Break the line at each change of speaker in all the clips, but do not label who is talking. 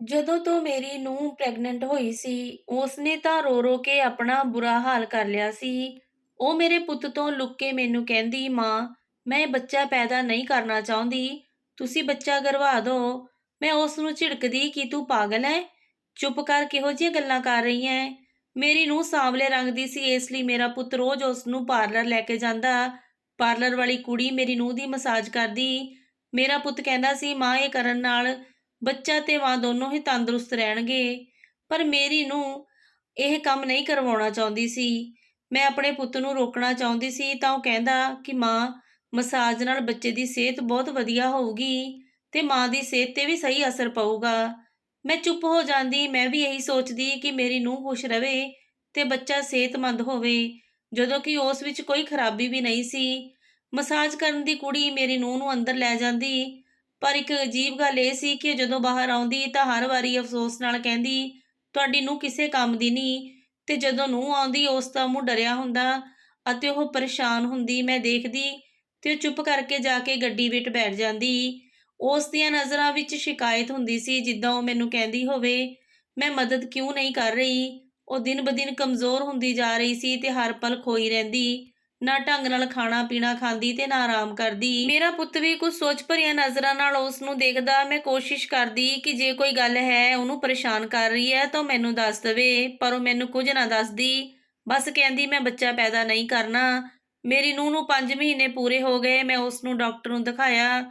ਜਦੋਂ ਤੋਂ ਮੇਰੀ ਨੂੰਹ ਪ੍ਰੈਗਨੈਂਟ ਹੋਈ ਸੀ, ਉਸਨੇ ਤਾਂ ਰੋ ਰੋ ਕੇ ਆਪਣਾ ਬੁਰਾ ਹਾਲ ਕਰ ਲਿਆ ਸੀ। ਉਹ ਮੇਰੇ ਪੁੱਤ ਤੋਂ ਲੁੱਕ ਕੇ ਮੈਨੂੰ ਕਹਿੰਦੀ, ਮਾਂ, ਮੈਂ ਬੱਚਾ ਪੈਦਾ ਨਹੀਂ ਕਰਨਾ ਚਾਹੁੰਦੀ। ਤੁਸੀਂ ਬੱਚਾ ਗਰਵਾ ਦਿਓ ਮੈਂ ਉਸ ਨੂੰ ਝਿੜਕਦੀ ਕਿ ਤੂੰ ਪਾਗਲ ਹੈ ਚੁੱਪ ਕਰ, ਕਿਹੋ ਜਿਹੀਆਂ ਗੱਲਾਂ ਕਰ ਰਹੀ ਹੈ ਮੇਰੀ ਨੂੰਹ ਸਾਂਵਲੇ ਰੰਗ ਦੀ ਸੀ, ਇਸ ਲਈ ਮੇਰਾ ਪੁੱਤ ਰੋਜ਼ ਉਸ ਨੂੰ ਪਾਰਲਰ ਲੈ ਕੇ ਜਾਂਦਾ। ਪਾਰਲਰ ਵਾਲੀ ਕੁੜੀ ਮੇਰੀ ਨੂੰਹ ਦੀ ਮਸਾਜ ਕਰਦੀ। ਮੇਰਾ ਪੁੱਤ ਕਹਿੰਦਾ ਸੀ, ਮਾਂ, ਇਹ ਕਰਨ ਨਾਲ ਬੱਚਾ ਤੇ ਮਾਂ ਦੋਨੋਂ ਹੀ ਤੰਦਰੁਸਤ ਰਹਿਣਗੇ। ਪਰ ਮੇਰੀ ਨੂੰ ਇਹ ਕੰਮ ਨਹੀਂ ਕਰਵਾਉਣਾ ਚਾਹੁੰਦੀ ਸੀ। ਮੈਂ ਆਪਣੇ ਪੁੱਤ ਨੂੰ ਰੋਕਣਾ ਚਾਹੁੰਦੀ ਸੀ ਤਾਂ ਉਹ ਕਹਿੰਦਾ ਕਿ ਮਾਂ, ਮਸਾਜ ਨਾਲ ਬੱਚੇ ਦੀ ਸਿਹਤ ਬਹੁਤ ਵਧੀਆ ਹੋਊਗੀ ਤੇ ਮਾਂ ਦੀ ਸਿਹਤ ਤੇ ਵੀ ਸਹੀ ਅਸਰ ਪਊਗਾ। ਮੈਂ ਚੁੱਪ ਹੋ ਜਾਂਦੀ, ਮੈਂ ਵੀ ਇਹੀ ਸੋਚਦੀ ਕਿ ਮੇਰੀ ਨੂੰਹ ਖੁਸ਼ ਰਵੇ ਤੇ ਬੱਚਾ ਸਿਹਤਮੰਦ ਹੋਵੇ, ਜਦੋਂ ਕਿ ਉਸ ਵਿੱਚ ਕੋਈ ਖਰਾਬੀ ਵੀ ਨਹੀਂ ਸੀ। ਮਸਾਜ ਕਰਨ ਦੀ ਕੁੜੀ ਮੇਰੀ ਨੂੰਹ ਨੂੰ ਅੰਦਰ ਲੈ ਜਾਂਦੀ ਪਰ ਇੱਕ ਅਜੀਬ ਗੱਲ ਇਹ ਸੀ ਕਿ ਜਦੋਂ ਬਾਹਰ ਆਉਂਦੀ ਤਾਂ ਹਰ ਵਾਰੀ ਅਫਸੋਸ ਨਾਲ ਕਹਿੰਦੀ, ਤੁਹਾਡੀ ਨੂੰ ਕਿਸੇ ਕੰਮ ਦੀ ਨਹੀਂ ਤੇ ਜਦੋਂ ਨੂੰ ਆਉਂਦੀ, ਉਸ ਦਾ ਮੂੰਹ ਡਰਿਆ ਹੁੰਦਾ ਅਤੇ ਉਹ ਪਰੇਸ਼ਾਨ ਹੁੰਦੀ। ਮੈਂ ਦੇਖਦੀ ਤੇ ਉਹ ਚੁੱਪ ਕਰਕੇ ਜਾ ਕੇ ਗੱਡੀ ਵਿੱਚ ਬੈਠ ਜਾਂਦੀ। ਉਸ ਦੀਆਂ ਨਜ਼ਰਾਂ ਵਿੱਚ ਸ਼ਿਕਾਇਤ ਹੁੰਦੀ ਸੀ, ਜਿੱਦਾਂ ਉਹ ਮੈਨੂੰ ਕਹਿੰਦੀ ਹੋਵੇ, ਮੈਂ ਮਦਦ ਕਿਉਂ ਨਹੀਂ ਕਰ ਰਹੀ? ਉਹ ਦਿਨ ਬਦਿਨ ਕਮਜ਼ੋਰ ਹੁੰਦੀ ਜਾ ਰਹੀ ਸੀ ਤੇ ਹਰ ਪਲ ਖੋਈ ਰਹਿੰਦੀ। ਨਾ ਢੰਗ ਨਾਲ ਖਾਣਾ ਪੀਣਾ ਖਾਂਦੀ ਤੇ ਨਾ ਆਰਾਮ ਕਰਦੀ। ਮੇਰਾ ਪੁੱਤ ਵੀ ਕੁਝ ਸੋਚ ਭਰੀਆਂ ਨਜ਼ਰਾਂ ਨਾਲ ਉਸ ਨੂੰ ਦੇਖਦਾ ਮੈਂ ਕੋਸ਼ਿਸ਼ ਕਰਦੀ ਕਿ ਜੇ ਕੋਈ ਗੱਲ ਹੈ ਉਹਨੂੰ ਪਰੇਸ਼ਾਨ ਕਰ ਰਹੀ ਹੈ ਤਾਂ ਉਹ ਮੈਨੂੰ ਦੱਸ ਦੇਵੇ, ਪਰ ਉਹ ਮੈਨੂੰ ਕੁਝ ਨਾ ਦੱਸਦੀ। ਬਸ ਕਹਿੰਦੀ, ਮੈਂ ਬੱਚਾ ਪੈਦਾ ਨਹੀਂ ਕਰਨਾ। ਮੇਰੀ ਨੂੰਹ ਨੂੰ 5 ਮਹੀਨੇ ਪੂਰੇ ਹੋ ਗਏ, ਮੈਂ ਉਸ ਨੂੰ ਡਾਕਟਰ ਨੂੰ ਦਿਖਾਇਆ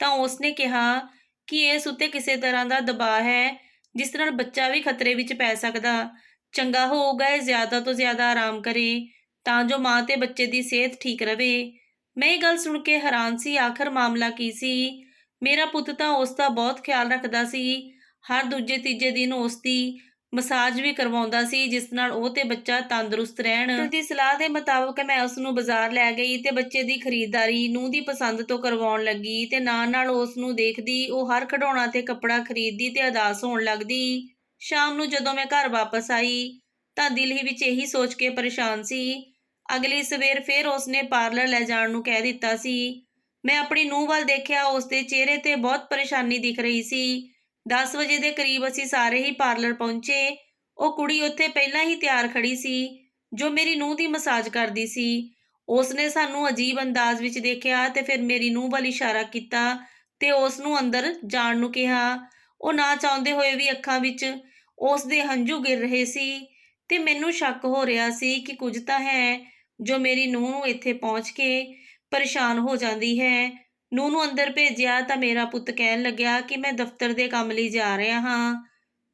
ਤਾਂ ਉਸ ਨੇ ਕਿਹਾ ਕਿ ਇਸ ਉੱਤੇ ਕਿਸੇ ਤਰ੍ਹਾਂ ਦਾ ਦਬਾਅ ਹੈ, ਜਿਸ ਨਾਲ ਬੱਚਾ ਵੀ ਖਤਰੇ ਵਿੱਚ ਪੈ ਸਕਦਾ। ਚੰਗਾ ਹੋਊਗਾ ਇਹ ਜ਼ਿਆਦਾ ਤੋਂ ਜ਼ਿਆਦਾ ਆਰਾਮ ਕਰੇ। ਤਾਂ ਜੋ ਮਾਂ ਤੇ ਬੱਚੇ ਦੀ ਸਿਹਤ ਠੀਕ ਰਵੇ। ਮੈਂ ਇਹ ਗੱਲ ਸੁਣ ਕੇ ਹੈਰਾਨ ਸੀ, ਆਖਰ ਮਾਮਲਾ ਕੀ ਸੀ? ਮੇਰਾ ਪੁੱਤ ਤਾਂ ਉਸ ਦਾ ਬਹੁਤ ਖਿਆਲ ਰੱਖਦਾ ਸੀ। ਹਰ ਦੂਜੇ ਤੀਜੇ ਦਿਨ ਉਸ ਦੀ ਮਸਾਜ ਵੀ ਕਰਵਾਉਂਦਾ ਸੀ, ਜਿਸ ਨਾਲ ਉਹ ਤੇ ਬੱਚਾ ਤੰਦਰੁਸਤ ਰਹਿਣ। ਉਸ ਦੀ ਸਲਾਹ ਦੇ ਮੁਤਾਬਕ ਮੈਂ ਉਸ ਨੂੰ ਬਾਜ਼ਾਰ ਲੈ ਗਈ ਤੇ ਬੱਚੇ ਦੀ ਖਰੀਦਦਾਰੀ ਨੂੰ ਦੀ ਪਸੰਦ ਤੋਂ ਕਰਵਾਉਣ ਲੱਗੀ ਤੇ ਨਾਲ ਨਾਲ ਉਸ ਨੂੰ ਦੇਖਦੀ, ਉਹ ਹਰ ਖਿਡੌਣਾ ਤੇ ਕੱਪੜਾ ਖਰੀਦਦੀ ਤੇ ਅਦਾਸ ਹੋਣ ਲੱਗਦੀ। ਸ਼ਾਮ ਨੂੰ ਜਦੋਂ ਮੈਂ ਘਰ ਵਾਪਸ ਆਈ ਤਾਂ ਦਿਲ ਹੀ ਵਿੱਚ ਇਹੀ ਸੋਚ ਕੇ ਪਰੇਸ਼ਾਨ ਸੀ ਅਗਲੀ ਸਵੇਰ ਫੇਰ ਉਸਨੇ ਪਾਰਲਰ ਲੈ ਜਾਣ ਨੂੰ ਕਹਿ ਦਿੱਤਾ ਸੀ। ਮੈਂ ਆਪਣੀ ਨੂੰਹ ਵੱਲ ਦੇਖਿਆ, ਉਸਦੇ ਚਿਹਰੇ ਤੇ ਬਹੁਤ ਪਰੇਸ਼ਾਨੀ ਦਿਖ ਰਹੀ ਸੀ। 10 ਵਜੇ ਦੇ ਕਰੀਬ ਅਸੀਂ ਸਾਰੇ ਹੀ ਪਾਰਲਰ ਪਹੁੰਚੇ। ਉਹ ਕੁੜੀ ਉੱਥੇ ਪਹਿਲਾਂ ਹੀ ਤਿਆਰ ਖੜੀ ਸੀ, ਜੋ ਮੇਰੀ ਨੂੰਹ ਦੀ ਮਸਾਜ ਕਰਦੀ ਸੀ। ਉਸਨੇ ਸਾਨੂੰ ਅਜੀਬ ਅੰਦਾਜ਼ ਵਿੱਚ ਦੇਖਿਆ ਤੇ ਫਿਰ ਮੇਰੀ ਨੂੰਹ ਵੱਲ ਇਸ਼ਾਰਾ ਕੀਤਾ ਤੇ ਉਸ ਨੂੰ ਅੰਦਰ ਜਾਣ ਨੂੰ ਕਿਹਾ। ਉਹ ਨਾ ਚਾਹੁੰਦੇ ਹੋਏ ਵੀ ਅੱਖਾਂ ਵਿੱਚ ਉਸ ਦੇ ਹੰਝੂ ਗਿਰ ਰਹੇ ਸੀ ਤੇ ਮੈਨੂੰ ਸ਼ੱਕ ਹੋ ਰਿਹਾ ਸੀ ਕਿ ਕੁਝ ਤਾਂ ਹੈ। ਜੋ ਮੇਰੀ ਨੂੰਹ ਨੂੰ ਇੱਥੇ ਪਹੁੰਚ ਕੇ ਪਰੇਸ਼ਾਨ ਹੋ ਜਾਂਦੀ ਹੈ। ਨੂੰਹ ਨੂੰ ਅੰਦਰ ਭੇਜਿਆ ਤਾਂ ਮੇਰਾ ਪੁੱਤ ਕਹਿਣ ਲੱਗਿਆ ਕਿ ਮੈਂ ਦਫ਼ਤਰ ਦੇ ਕੰਮ ਲਈ ਜਾ ਰਿਹਾ ਹਾਂ।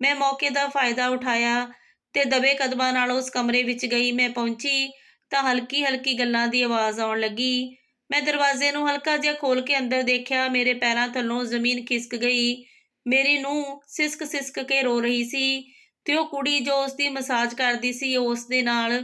ਮੈਂ ਮੌਕੇ ਦਾ ਫਾਇਦਾ ਉਠਾਇਆ ਤੇ ਦਬੇ ਕਦਮਾਂ ਨਾਲ ਉਸ ਕਮਰੇ ਵਿੱਚ ਗਈ। ਮੈਂ ਪਹੁੰਚੀ ਤਾਂ ਹਲਕੀ ਹਲਕੀ ਗੱਲਾਂ ਦੀ ਆਵਾਜ਼ ਆਉਣ ਲੱਗੀ। ਮੈਂ ਦਰਵਾਜ਼ੇ ਨੂੰ ਹਲਕਾ ਜਿਹਾ ਖੋਲ ਕੇ ਅੰਦਰ ਦੇਖਿਆ। ਮੇਰੇ ਪੈਰਾਂ ਥੱਲੋਂ ਜ਼ਮੀਨ ਖਿਸਕ ਗਈ। ਮੇਰੀ ਨੂੰਹ ਸਿਸਕ ਸਿਸਕ ਕੇ ਰੋ ਰਹੀ ਸੀ ਤੇ ਉਹ ਕੁੜੀ ਜੋ ਉਸ ਦੀ ਮਸਾਜ ਕਰਦੀ ਸੀ ਉਸ ਦੇ ਨਾਲ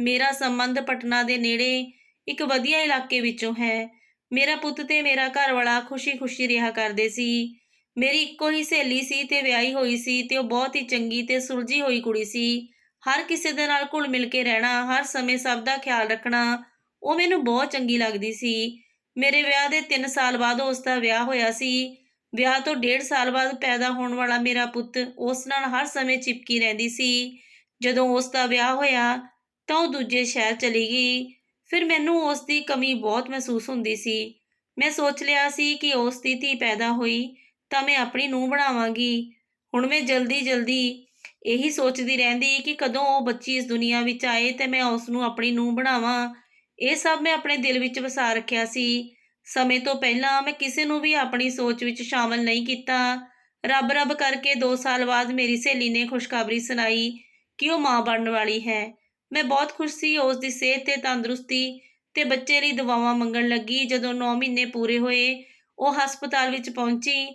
ਮੇਰਾ ਸੰਬੰਧ ਪਟਨਾ ਦੇ ਨੇੜੇ ਇੱਕ ਵਧੀਆ ਇਲਾਕੇ ਵਿੱਚੋਂ ਹੈ। ਮੇਰਾ ਪੁੱਤ ਤੇ ਮੇਰਾ ਘਰ ਵਾਲਾ ਖੁਸ਼ੀ-ਖੁਸ਼ੀ ਰਿਹਾ ਕਰਦੇ ਸੀ। ਮੇਰੀ ਇੱਕੋ ਹੀ ਸਹੇਲੀ ਸੀ ਤੇ ਵਿਆਹੀ ਹੋਈ ਸੀ ਤੇ ਉਹ ਬਹੁਤ ਹੀ ਚੰਗੀ ਤੇ ਸੁਲਝੀ ਹੋਈ ਕੁੜੀ ਸੀ। ਹਰ ਕਿਸੇ ਦੇ ਨਾਲ ਘੁਲ ਮਿਲ ਕੇ ਰਹਿਣਾ, ਹਰ ਸਮੇਂ ਸਭ ਦਾ ਖਿਆਲ ਰੱਖਣਾ, ਉਹ ਮੈਨੂੰ ਬਹੁਤ ਚੰਗੀ ਲੱਗਦੀ ਸੀ। ਮੇਰੇ ਵਿਆਹ ਦੇ 3 ਸਾਲ ਬਾਅਦ ਉਸ ਦਾ ਵਿਆਹ ਹੋਇਆ ਸੀ। ਵਿਆਹ ਤੋਂ 1.5 ਸਾਲ ਬਾਅਦ ਪੈਦਾ ਹੋਣ ਵਾਲਾ ਮੇਰਾ ਪੁੱਤ ਉਸ ਨਾਲ ਹਰ ਸਮੇਂ ਚਿਪਕੀ ਰਹਿੰਦੀ ਸੀ। ਜਦੋਂ ਉਸ ਦਾ ਵਿਆਹ ਹੋਇਆ ਤਾਂ ਉਹ ਦੂਜੇ ਸ਼ਹਿਰ ਚਲੀ ਗਈ। ਫਿਰ ਮੈਨੂੰ ਉਸ ਦੀ ਕਮੀ ਬਹੁਤ ਮਹਿਸੂਸ ਹੁੰਦੀ ਸੀ। ਮੈਂ ਸੋਚ ਲਿਆ ਸੀ ਕਿ ਉਸ ਦੀ ਧੀ ਪੈਦਾ ਹੋਈ ਤਾਂ ਮੈਂ ਆਪਣੀ ਨੂੰਹ ਬਣਾਵਾਂਗੀ। ਹੁਣ ਮੈਂ ਜਲਦੀ ਜਲਦੀ ਇਹੀ ਸੋਚਦੀ ਰਹਿੰਦੀ ਕਿ ਕਦੋਂ ਉਹ ਬੱਚੀ ਇਸ ਦੁਨੀਆ ਵਿੱਚ ਆਏ ਤੇ ਮੈਂ ਉਸ ਨੂੰ ਆਪਣੀ ਨੂੰਹ ਬਣਾਵਾਂ। ਇਹ ਸਭ ਮੈਂ ਆਪਣੇ ਦਿਲ ਵਿੱਚ ਵਸਾ ਰੱਖਿਆ ਸੀ। ਸਮੇਂ ਤੋਂ ਪਹਿਲਾਂ ਮੈਂ ਕਿਸੇ ਨੂੰ ਵੀ ਆਪਣੀ ਸੋਚ ਵਿੱਚ ਸ਼ਾਮਲ ਨਹੀਂ ਕੀਤਾ। ਰੱਬ ਰੱਬ ਕਰਕੇ 2 ਸਾਲ ਬਾਅਦ ਮੇਰੀ ਸਹੇਲੀ ਨੇ ਖੁਸ਼ਖਬਰੀ ਸੁਣਾਈ ਕਿ ਉਹ ਮਾਂ ਬਣਨ ਵਾਲੀ ਹੈ। ਮੈਂ ਬਹੁਤ ਖੁਸ਼ ਸੀ, ਉਸ ਦੀ ਸਿਹਤ ਤੇ ਤੰਦਰੁਸਤੀ ਤੇ ਬੱਚੇ ਲਈ ਦਵਾਵਾਂ ਮੰਗਣ ਲੱਗੀ। ਜਦੋਂ 9 ਮਹੀਨੇ ਪੂਰੇ ਹੋਏ, ਉਹ ਹਸਪਤਾਲ ਵਿੱਚ ਪਹੁੰਚੀ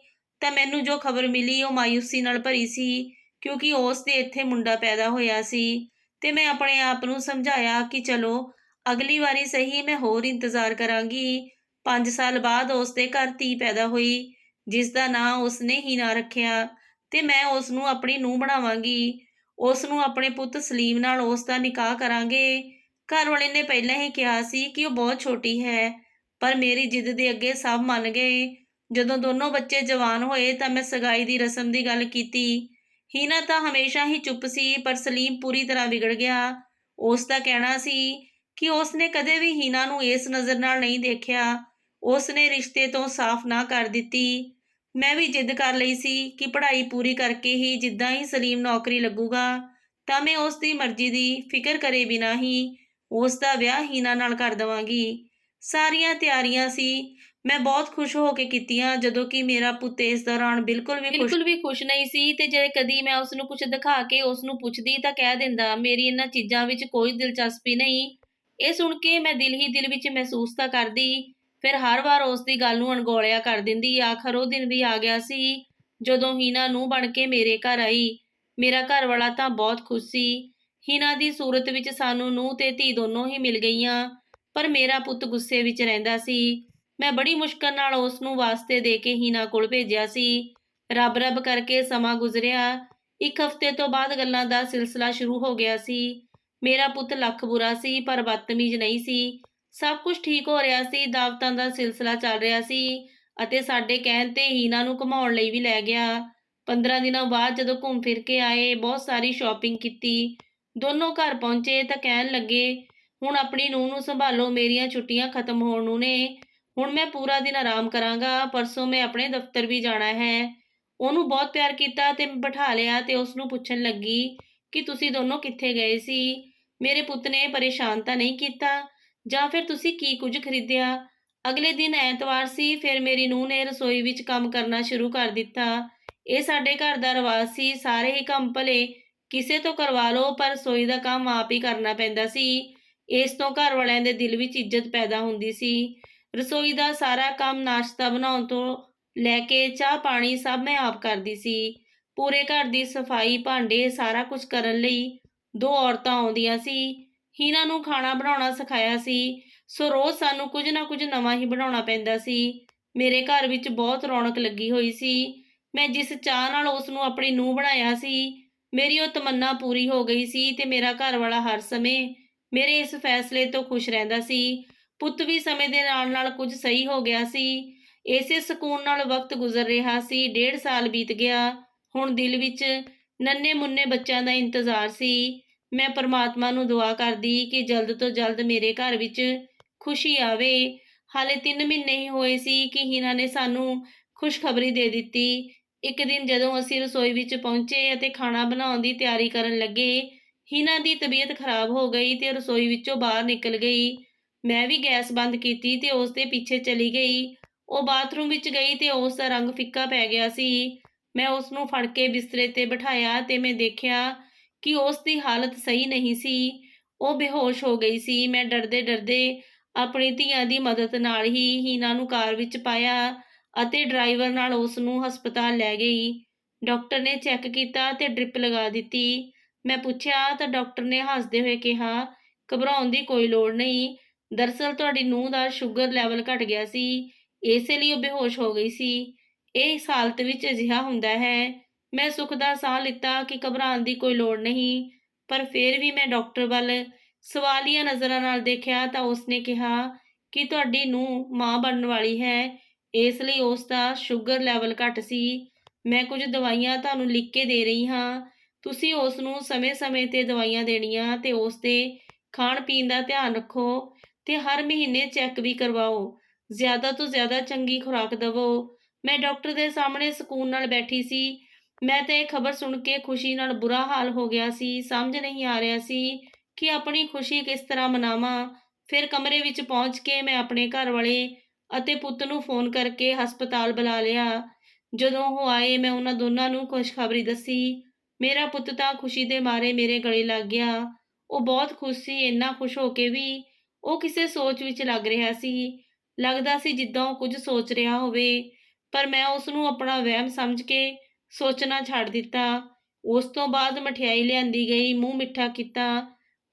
ਤਾਂ ਮੈਨੂੰ ਜੋ ਖਬਰ ਮਿਲੀ, ਉਹ ਮਾਇੂਸੀ ਨਾਲ ਭਰੀ ਸੀ, ਕਿਉਂਕਿ ਉਸ ਦੇ ਇੱਥੇ ਮੁੰਡਾ ਪੈਦਾ ਹੋਇਆ ਸੀ ਤੇ ਮੈਂ ਆਪਣੇ ਆਪ ਨੂੰ ਸਮਝਾਇਆ ਕਿ ਚਲੋ, ਅਗਲੀ ਵਾਰੀ ਸਹੀ ਮੈਂ ਹੋਰ ਇੰਤਜ਼ਾਰ ਕਰਾਂਗੀ। 5 ਸਾਲ ਬਾਅਦ ਉਸ ਦੇ ਘਰ ਧੀ ਪੈਦਾ ਹੋਈ ਜਿਸ ਦਾ ਨਾਂ ਉਸਨੇ ਹੀ ਨਾ ਰੱਖਿਆ ਤੇ ਮੈਂ ਉਸ ਨੂੰ ਆਪਣੀ ਨੂੰਹ ਬਣਾਵਾਂਗੀ। ਉਸ ਨੂੰ ਆਪਣੇ ਪੁੱਤ ਸਲੀਮ ਨਾਲ ਉਸ ਦਾ ਨਿਕਾਹ ਕਰਾਂਗੇ। ਘਰ ਵਾਲੇ ਨੇ ਪਹਿਲਾਂ ਹੀ ਕਿਹਾ ਸੀ ਕਿ ਉਹ ਬਹੁਤ ਛੋਟੀ ਹੈ, ਪਰ ਮੇਰੀ ਜਿੱਦ ਦੇ ਅੱਗੇ ਸਭ ਮੰਨ ਗਏ। ਜਦੋਂ ਦੋਨੋਂ ਬੱਚੇ ਜਵਾਨ ਹੋਏ ਤਾਂ ਮੈਂ ਸਗਾਈ ਦੀ ਰਸਮ ਦੀ ਗੱਲ ਕੀਤੀ। ਹੀਨਾ ਤਾਂ ਹਮੇਸ਼ਾ ਹੀ ਚੁੱਪ ਸੀ, ਪਰ ਸਲੀਮ ਪੂਰੀ ਤਰ੍ਹਾਂ ਵਿਗੜ ਗਿਆ। ਉਸ ਦਾ ਕਹਿਣਾ ਸੀ ਕਿ ਉਸ ਨੇ ਕਦੇ ਵੀ ਹੀਨਾ ਨੂੰ ਇਸ ਨਜ਼ਰ ਨਾਲ ਨਹੀਂ ਦੇਖਿਆ। ਉਸ ਨੇ ਰਿਸ਼ਤੇ ਤੋਂ ਸਾਫ਼ ਨਾ ਕਰ ਦਿੱਤੀ। ਮੈਂ ਵੀ ਜਿੱਦ ਕਰ ਲਈ ਸੀ ਕਿ ਪੜ੍ਹਾਈ ਪੂਰੀ ਕਰਕੇ ਹੀ ਜਿੱਦਾਂ ਹੀ ਸਲੀਮ ਨੌਕਰੀ ਲੱਗੂਗਾ, ਤਾਂ ਮੈਂ ਉਸ ਦੀ ਮਰਜ਼ੀ ਦੀ ਫਿਕਰ ਕਰੇ ਬਿਨਾਂ ਹੀ ਉਸ ਦਾ ਵਿਆਹ ਹੀਨਾ ਨਾਲ ਕਰ ਦਵਾਂਗੀ। ਸਾਰੀਆਂ ਤਿਆਰੀਆਂ ਸੀ, ਮੈਂ ਬਹੁਤ ਖੁਸ਼ ਹੋ ਕੇ ਕੀਤੀਆਂ ਜਦੋਂ ਕਿ ਮੇਰਾ ਪੁੱਤ ਇਸ ਦੌਰਾਨ ਬਿਲਕੁਲ ਵੀ ਬਿਲਕੁਲ ਵੀ ਖੁਸ਼ ਨਹੀਂ ਸੀ ਤੇ ਜੇ ਕਦੀ ਮੈਂ ਉਸ ਨੂੰ ਕੁਝ ਦਿਖਾ ਕੇ ਉਸ ਨੂੰ ਪੁੱਛਦੀ ਤਾਂ ਕਹਿ ਦਿੰਦਾ, ਮੇਰੀ ਇਹਨਾਂ ਚੀਜ਼ਾਂ ਵਿੱਚ ਕੋਈ ਦਿਲਚਸਪੀ ਨਹੀਂ। ਇਹ ਸੁਣ ਕੇ ਮੈਂ ਦਿਲ ਹੀ ਦਿਲ ਵਿੱਚ ਮਹਿਸੂਸ ਤਾਂ ਕਰਦੀ ਫਿਰ ਹਰ ਵਾਰ ਉਸ ਦੀ ਗੱਲ ਨੂੰ ਅਣਗੌਲਿਆ ਕਰ ਦਿੰਦੀ, ਆਖਰ ਉਹ ਦਿਨ ਵੀ ਆ ਗਿਆ ਸੀ, ਜਦੋਂ ਹੀਨਾ ਨੂੰ ਬਣ ਕੇ ਮੇਰੇ ਘਰ ਆਈ। ਮੇਰਾ ਘਰ ਵਾਲਾ ਤਾਂ ਬਹੁਤ ਖੁਸ਼ ਸੀ। ਹੀਨਾ ਦੀ ਸੂਰਤ ਵਿੱਚ ਸਾਨੂੰ ਨੂੰ ਤੇ ਧੀ ਦੋਨੋਂ ਹੀ ਮਿਲ ਗਈਆਂ, ਪਰ ਮੇਰਾ ਪੁੱਤ ਗੁੱਸੇ ਵਿੱਚ ਰਹਿੰਦਾ ਸੀ। ਮੈਂ ਬੜੀ ਮੁਸ਼ਕਲ ਨਾਲ ਉਸ ਨੂੰ ਵਾਸਤੇ ਦੇ ਕੇ ਹੀਨਾ ਕੋਲ ਭੇਜਿਆ ਸੀ। ਰੱਬ ਰੱਬ ਕਰਕੇ ਸਮਾਂ ਗੁਜ਼ਰਿਆ। ਇੱਕ ਹਫ਼ਤੇ ਤੋਂ ਬਾਅਦ ਗੱਲਾਂ ਦਾ ਸਿਲਸਿਲਾ ਸ਼ੁਰੂ ਹੋ ਗਿਆ ਸੀ। ਮੇਰਾ ਪੁੱਤ ਲੱਖ ਬੁਰਾ ਸੀ, ਪਰ ਬਦਤਮੀਜ਼ ਨਹੀਂ ਸੀ। ਸਭ ਕੁਝ ਠੀਕ ਹੋ ਰਿਹਾ ਸੀ, ਦਾਵਤਾਂ ਦਾ ਸਿਲਸਿਲਾ ਚੱਲ ਰਿਹਾ ਸੀ ਅਤੇ ਸਾਡੇ ਕਹਿਣ ਤੇ ਹੀਨਾ ਨੂੰ ਘੁਮਾਉਣ ਲਈ ਵੀ ਲੈ ਗਿਆ। 15 ਦਿਨਾਂ ਬਾਅਦ ਜਦੋਂ ਘੁੰਮ ਫਿਰ ਕੇ ਆਏ, ਬਹੁਤ ਸਾਰੀ ਸ਼ਾਪਿੰਗ ਕੀਤੀ। ਦੋਨੋਂ ਘਰ ਪਹੁੰਚੇ ਤਾਂ ਕਹਿਣ ਲੱਗੇ, ਹੁਣ ਆਪਣੀ ਨੂੰਹ ਨੂੰ ਸੰਭਾਲੋ, ਮੇਰੀਆਂ ਛੁੱਟੀਆਂ ਖਤਮ ਹੋਣ ਨੂੰ ਨੇ। ਹੁਣ ਮੈਂ ਪੂਰਾ ਦਿਨ ਆਰਾਮ ਕਰਾਂਗਾ, ਪਰਸੋਂ ਮੈਂ ਆਪਣੇ ਦਫ਼ਤਰ ਵੀ ਜਾਣਾ ਹੈ। ਉਹਨੂੰ ਬਹੁਤ ਪਿਆਰ ਕੀਤਾ ਤੇ ਬਿਠਾ ਲਿਆ ਤੇ ਉਸ ਨੂੰ ਪੁੱਛਣ ਲੱਗੀ ਕਿ ਤੁਸੀਂ ਦੋਨੋਂ ਕਿੱਥੇ ਗਏ ਸੀ? ਮੇਰੇ ਪੁੱਤ ਨੇ ਪਰੇਸ਼ਾਨ ਤਾਂ ਨਹੀਂ ਕੀਤਾ। ਜਾਂ ਫਿਰ ਤੁਸੀਂ ਕੀ ਕੁਝ ਖਰੀਦਿਆ? ਅਗਲੇ ਦਿਨ ਐਤਵਾਰ ਸੀ, ਫਿਰ ਮੇਰੀ ਨੂੰਹ ਨੇ ਰਸੋਈ ਵਿੱਚ ਕੰਮ ਕਰਨਾ ਸ਼ੁਰੂ ਕਰ ਦਿੱਤਾ। ਇਹ ਸਾਡੇ ਘਰ ਦਾ ਰਿਵਾਜ ਸੀ। ਸਾਰੇ ਹੀ ਕੰਮ ਭਲੇ ਕਿਸੇ ਤੋਂ ਕਰਵਾ ਲਓ, ਪਰ ਰਸੋਈ ਦਾ ਕੰਮ ਆਪ ਹੀ ਕਰਨਾ ਪੈਂਦਾ ਸੀ। ਇਸ ਤੋਂ ਘਰ ਵਾਲਿਆਂ ਦੇ ਦਿਲ ਵਿੱਚ ਇੱਜ਼ਤ ਪੈਦਾ ਹੁੰਦੀ ਸੀ। ਰਸੋਈ ਦਾ ਸਾਰਾ ਕੰਮ ਨਾਸ਼ਤਾ ਬਣਾਉਣ ਤੋਂ ਲੈ ਕੇ ਚਾਹ ਪਾਣੀ ਸਭ ਮੈਂ ਆਪ ਕਰਦੀ ਸੀ। ਪੂਰੇ ਘਰ ਦੀ ਸਫ਼ਾਈ, ਭਾਂਡੇ ਸਾਰਾ ਕੁਝ ਕਰਨ ਲਈ ਦੋ ਔਰਤਾਂ ਆਉਂਦੀਆਂ ਸੀ। ਹੀਨਾ ਨੂੰ ਖਾਣਾ ਬਣਾਉਣਾ ਸਿਖਾਇਆ ਸੀ। ਸੋ ਰੋਜ਼ ਸਾਨੂੰ ਕੁਝ ਨਾ ਕੁਝ ਨਵਾਂ ਹੀ ਬਣਾਉਣਾ ਪੈਂਦਾ ਸੀ। ਮੇਰੇ ਘਰ ਵਿੱਚ ਬਹੁਤ ਰੌਣਕ ਲੱਗੀ ਹੋਈ ਸੀ। ਮੈਂ ਜਿਸ ਚਾਹ ਨਾਲ ਉਸ ਨੂੰ ਆਪਣੀ ਨੂੰਹ ਬਣਾਇਆ ਸੀ, ਮੇਰੀ ਉਹ ਤਮੰਨਾ ਪੂਰੀ ਹੋ ਗਈ ਸੀ ਤੇ ਮੇਰਾ ਘਰ ਵਾਲਾ ਹਰ ਸਮੇਂ ਮੇਰੇ ਇਸ ਫੈਸਲੇ ਤੋਂ ਖੁਸ਼ ਰਹਿੰਦਾ ਸੀ। ਪੁੱਤ ਵੀ ਸਮੇਂ ਦੇ ਨਾਲ ਨਾਲ ਕੁਝ ਸਹੀ ਹੋ ਗਿਆ ਸੀ। ਇਸੇ ਸਕੂਨ ਨਾਲ ਵਕਤ ਗੁਜ਼ਰ ਰਿਹਾ ਸੀ। ਡੇਢ ਸਾਲ ਬੀਤ ਗਿਆ। ਹੁਣ ਦਿਲ ਵਿੱਚ ਨੰਨੇ ਮੁੰਨੇ ਬੱਚਿਆਂ ਦਾ ਇੰਤਜ਼ਾਰ ਸੀ। ਮੈਂ ਪਰਮਾਤਮਾ ਨੂੰ ਦੁਆ ਕਰਦੀ ਕਿ ਜਲਦ ਤੋਂ ਜਲਦ ਮੇਰੇ ਘਰ ਵਿੱਚ ਖੁਸ਼ੀ ਆਵੇ। ਹਾਲੇ 3 ਮਹੀਨੇ ਹੀ ਹੋਏ ਸੀ ਕਿ ਹੀਨਾ ਨੇ ਸਾਨੂੰ ਖੁਸ਼ਖਬਰੀ ਦੇ ਦਿੱਤੀ। ਇੱਕ ਦਿਨ ਜਦੋਂ ਅਸੀਂ ਰਸੋਈ ਵਿੱਚ ਪਹੁੰਚੇ ਅਤੇ ਖਾਣਾ ਬਣਾਉਣ ਦੀ ਤਿਆਰੀ ਕਰਨ ਲੱਗੇ, ਹੀਨਾ ਦੀ ਤਬੀਅਤ ਖਰਾਬ ਹੋ ਗਈ ਤੇ ਰਸੋਈ ਵਿੱਚੋਂ ਬਾਹਰ ਨਿਕਲ ਗਈ। ਮੈਂ ਵੀ ਗੈਸ ਬੰਦ ਕੀਤੀ ਤੇ ਉਸ ਦੇ ਪਿੱਛੇ ਚਲੀ ਗਈ। ਉਹ ਬਾਥਰੂਮ ਵਿੱਚ ਗਈ ਤੇ ਉਸ ਦਾ ਰੰਗ ਫਿੱਕਾ ਪੈ ਗਿਆ ਸੀ। ਮੈਂ ਉਸ ਨੂੰ ਫੜ ਕੇ ਬਿਸਤਰੇ ਤੇ ਬਿਠਾਇਆ ਤੇ ਮੈਂ ਦੇਖਿਆ ਕਿ ਉਸ ਦੀ ਹਾਲਤ ਸਹੀ ਨਹੀਂ ਸੀ। ਉਹ ਬੇਹੋਸ਼ ਹੋ ਗਈ ਸੀ। ਮੈਂ ਡਰਦੇ ਡਰਦੇ ਆਪਣੀ ਧੀਆਂ ਦੀ ਮਦਦ ਨਾਲ ਹੀ ਹੀਨਾ ਨੂੰ ਕਾਰ ਵਿੱਚ ਪਾਇਆ ਅਤੇ ਡਰਾਈਵਰ ਨਾਲ ਉਸ ਨੂੰ ਹਸਪਤਾਲ ਲੈ ਗਈ। ਡਾਕਟਰ ਨੇ ਚੈੱਕ ਕੀਤਾ ਤੇ ਡ੍ਰਿਪ ਲਗਾ ਦਿੱਤੀ। ਮੈਂ ਪੁੱਛਿਆ ਤਾਂ ਡਾਕਟਰ ਨੇ ਹੱਸਦੇ ਹੋਏ ਕਿਹਾ, ਘਬਰਾਉਣ ਦੀ ਕੋਈ ਲੋੜ ਨਹੀਂ। ਦਰਸਲ ਤੁਹਾਡੀ ਨੂੰਹ ਦਾ ਸ਼ੂਗਰ ਲੈਵਲ ਘਟ ਗਿਆ ਸੀ। ਇਸੇ ਲਈ ਉਹ ਬੇਹੋਸ਼ ਹੋ ਗਈ ਸੀ। ਇਹ ਇਸ ਹਾਲਤ ਵਿੱਚ ਅਜਿਹਾ ਹੁੰਦਾ ਹੈ। ਮੈਂ ਸੁੱਖ ਦਾ ਸਾਹ ਲਿੱਤਾ ਕਿ ਘਬਰਾਉਣ ਦੀ ਕੋਈ ਲੋੜ ਨਹੀਂ। ਪਰ ਫਿਰ ਵੀ ਮੈਂ ਡਾਕਟਰ ਵੱਲ ਸਵਾਲੀਆ ਨਜ਼ਰਾਂ ਨਾਲ ਦੇਖਿਆ ਤਾਂ ਉਸਨੇ ਕਿਹਾ ਕਿ ਤੁਹਾਡੀ ਨੂੰਹ ਮਾਂ ਬਣਨ ਵਾਲੀ ਹੈ। ਇਸ ਲਈ ਉਸ ਦਾ ਸ਼ੂਗਰ ਲੈਵਲ ਘੱਟ ਸੀ। ਮੈਂ ਕੁਝ ਦਵਾਈਆਂ ਤੁਹਾਨੂੰ ਲਿਖ ਕੇ ਦੇ ਰਹੀ ਹਾਂ। ਤੁਸੀਂ ਉਸ ਨੂੰ ਸਮੇਂ-ਸਮੇਂ ਤੇ ਦਵਾਈਆਂ ਦੇਣੀਆਂ ਤੇ ਉਸ ਦੇ ਖਾਣ ਪੀਣ ਦਾ ਧਿਆਨ ਰੱਖੋ ਤੇ ਹਰ ਮਹੀਨੇ ਚੈੱਕ ਵੀ ਕਰਵਾਓ। ਜ਼ਿਆਦਾ ਤੋਂ ਜ਼ਿਆਦਾ ਚੰਗੀ ਖੁਰਾਕ ਦਿਵੋ। ਮੈਂ ਡਾਕਟਰ ਦੇ ਸਾਹਮਣੇ ਸਕੂਨ ਨਾਲ ਬੈਠੀ ਸੀ। ਮੈਂ ਤਾਂ ਇਹ ਖਬਰ ਸੁਣ ਕੇ ਖੁਸ਼ੀ ਨਾਲ ਬੁਰਾ ਹਾਲ ਹੋ ਗਿਆ ਸੀ, ਸਮਝ ਨਹੀਂ ਆ ਰਿਹਾ ਸੀ ਕਿ ਆਪਣੀ ਖੁਸ਼ੀ ਕਿਸ ਤਰ੍ਹਾਂ ਮਨਾਵਾਂ। ਫਿਰ ਕਮਰੇ ਵਿੱਚ ਪਹੁੰਚ ਕੇ ਮੈਂ ਆਪਣੇ ਘਰ ਵਾਲੇ ਅਤੇ ਪੁੱਤ ਨੂੰ ਫੋਨ ਕਰਕੇ ਹਸਪਤਾਲ ਬੁਲਾ ਲਿਆ। ਜਦੋਂ ਉਹ ਆਏ, ਮੈਂ ਉਹਨਾਂ ਦੋਨਾਂ ਨੂੰ ਖੁਸ਼ਖਬਰੀ ਦੱਸੀ। ਮੇਰਾ ਪੁੱਤ ਤਾਂ ਖੁਸ਼ੀ ਦੇ ਮਾਰੇ ਮੇਰੇ ਗਲੇ ਲੱਗ ਗਿਆ। ਉਹ ਬਹੁਤ ਖੁਸ਼ ਸੀ, ਇੰਨਾ ਖੁਸ਼ ਹੋ ਕੇ ਵੀ ਉਹ ਕਿਸੇ ਸੋਚ ਵਿੱਚ ਲੱਗ ਰਿਹਾ ਸੀ। ਲੱਗਦਾ ਸੀ ਜਿੱਦਾਂ ਉਹ ਕੁਝ ਸੋਚ ਰਿਹਾ ਹੋਵੇ, ਪਰ ਮੈਂ ਉਸ ਨੂੰ ਆਪਣਾ ਵਹਿਮ ਸਮਝ ਕੇ ਸੋਚਣਾ ਛੱਡ ਦਿੱਤਾ। ਉਸ ਤੋਂ ਬਾਅਦ ਮਠਿਆਈ ਲਿਆਂਦੀ ਗਈ, ਮੂੰਹ ਮਿੱਠਾ ਕੀਤਾ।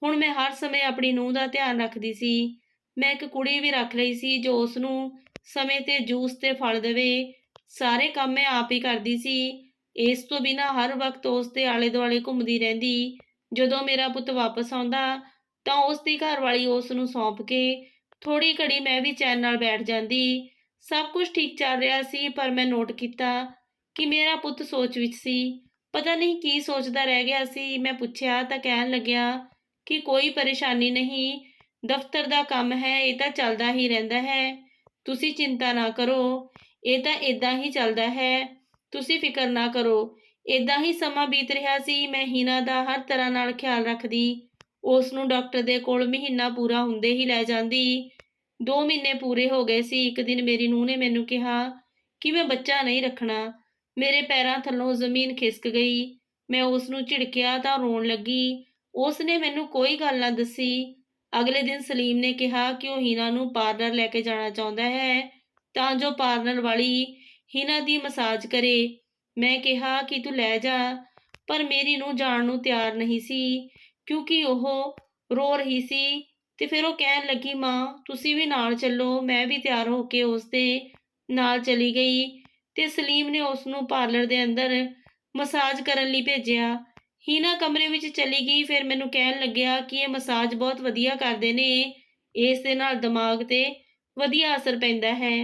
ਹੁਣ ਮੈਂ ਹਰ ਸਮੇਂ ਆਪਣੀ ਨੂੰਹ ਦਾ ਧਿਆਨ ਰੱਖਦੀ ਸੀ। ਮੈਂ ਇੱਕ ਕੁੜੀ ਵੀ ਰੱਖ ਲਈ ਸੀ ਜੋ ਉਸ ਨੂੰ ਸਮੇਂ ਤੇ ਜੂਸ ਤੇ ਫਲ ਦੇਵੇ। ਸਾਰੇ ਕੰਮ ਮੈਂ ਆਪ ਹੀ ਕਰਦੀ ਸੀ। ਇਸ ਤੋਂ ਬਿਨਾ ਹਰ ਵਕਤ ਉਸ ਦੇ ਆਲੇ ਦੁਆਲੇ ਘੁੰਮਦੀ ਰਹਿੰਦੀ। ਜਦੋਂ ਮੇਰਾ ਪੁੱਤ ਵਾਪਸ ਆਉਂਦਾ, ਤਾਂ ਉਸ ਦੀ ਘਰਵਾਲੀ ਉਸ ਨੂੰ ਸੌਂਪ ਕੇ ਥੋੜੀ ਘੜੀ ਮੈਂ ਵੀ ਚੈਨ ਨਾਲ ਬੈਠ ਜਾਂਦੀ। ਸਭ ਕੁਝ ਠੀਕ ਚੱਲ ਰਿਹਾ ਸੀ, ਪਰ ਮੈਂ ਨੋਟ ਕੀਤਾ ਕਿ ਮੇਰਾ ਪੁੱਤ ਸੋਚ ਵਿੱਚ ਸੀ। ਪਤਾ ਨਹੀਂ ਕੀ ਸੋਚਦਾ ਰਹਿ ਗਿਆ ਸੀ। ਮੈਂ ਪੁੱਛਿਆ ਤਾਂ ਕਹਿਣ ਲੱਗਿਆ ਕਿ ਕੋਈ ਪਰੇਸ਼ਾਨੀ ਨਹੀਂ, ਦਫ਼ਤਰ ਦਾ ਕੰਮ ਹੈ, ਇਹ ਤਾਂ ਚੱਲਦਾ ਹੀ ਰਹਿੰਦਾ ਹੈ। ਤੁਸੀਂ ਚਿੰਤਾ ਨਾ ਕਰੋ, ਇਹ ਤਾਂ ਇਦਾਂ ਹੀ ਚੱਲਦਾ ਹੈ। ਤੁਸੀਂ ਫਿਕਰ ਨਾ ਕਰੋ ਇਦਾਂ ਹੀ ਸਮਾਂ ਬੀਤ ਰਿਹਾ ਸੀ। ਮੈਂ ਹੀਨਾ ਦਾ ਹਰ ਤਰ੍ਹਾਂ ਨਾਲ ਖਿਆਲ ਰੱਖਦੀ। ਉਸ ਨੂੰ ਡਾਕਟਰ ਦੇ ਕੋਲ ਮਹੀਨਾ ਪੂਰਾ ਹੁੰਦੇ ਹੀ ਲੈ ਜਾਂਦੀ। 2 ਮਹੀਨੇ ਪੂਰੇ ਹੋ ਗਏ ਸੀ। ਇੱਕ ਦਿਨ ਮੇਰੀ ਨੂੰਹ ਨੇ ਮੈਨੂੰ ਕਿਹਾ ਕਿ ਮੈਂ ਬੱਚਾ ਨਹੀਂ ਰੱਖਣਾ। ਮੇਰੇ ਪੈਰਾਂ ਥੱਲੋਂ ਜ਼ਮੀਨ ਖਿਸਕ ਗਈ। ਮੈਂ ਉਸ ਨੂੰ ਝਿੜਕਿਆ ਤਾਂ ਰੋਣ ਲੱਗੀ। ਉਸ ਨੇ ਮੈਨੂੰ ਕੋਈ ਗੱਲ ਨਾ ਦੱਸੀ। ਅਗਲੇ ਦਿਨ ਸਲੀਮ ਨੇ ਕਿਹਾ ਕਿ ਉਹ ਹੀਨਾ ਨੂੰ ਪਾਰਲਰ ਲੈ ਕੇ ਜਾਣਾ ਚਾਹੁੰਦਾ ਹੈ, ਤਾਂ ਜੋ ਪਾਰਲਰ ਵਾਲੀ ਹੀਨਾ ਦੀ ਮਸਾਜ ਕਰੇ। ਮੈਂ ਕਿਹਾ ਕਿ ਤੂੰ ਲੈ ਜਾ, ਪਰ ਮੇਰੀ ਨੂੰ ਜਾਣ ਨੂੰ ਤਿਆਰ ਨਹੀਂ ਸੀ, ਕਿਉਂਕਿ ਉਹ ਰੋ ਰਹੀ ਸੀ ਤੇ ਫਿਰ ਉਹ ਕਹਿਣ ਲੱਗੀ, ਮਾਂ, ਤੁਸੀਂ ਵੀ ਨਾਲ ਚੱਲੋ, ਮੈਂ ਵੀ ਤਿਆਰ ਹੋ ਕੇ ਉਸ ਦੇ ਨਾਲ ਚਲੀ ਗਈ। ਤੇ ਸਲੀਮ ਨੇ ਉਸ ਨੂੰ ਪਾਰਲਰ ਦੇ ਅੰਦਰ ਮਸਾਜ ਕਰਨ ਲਈ ਭੇਜਿਆ। ਹੀਨਾ ਕਮਰੇ ਵਿੱਚ ਚਲੀ ਗਈ, ਫਿਰ ਮੈਨੂੰ ਕਹਿਣ ਲੱਗਿਆ ਕਿ ਇਹ ਮਸਾਜ ਬਹੁਤ ਵਧੀਆ ਕਰਦੇ ਨੇ। ਇਸ ਦੇ ਨਾਲ ਦਿਮਾਗ ਤੇ ਵਧੀਆ ਅਸਰ ਪੈਂਦਾ ਹੈ।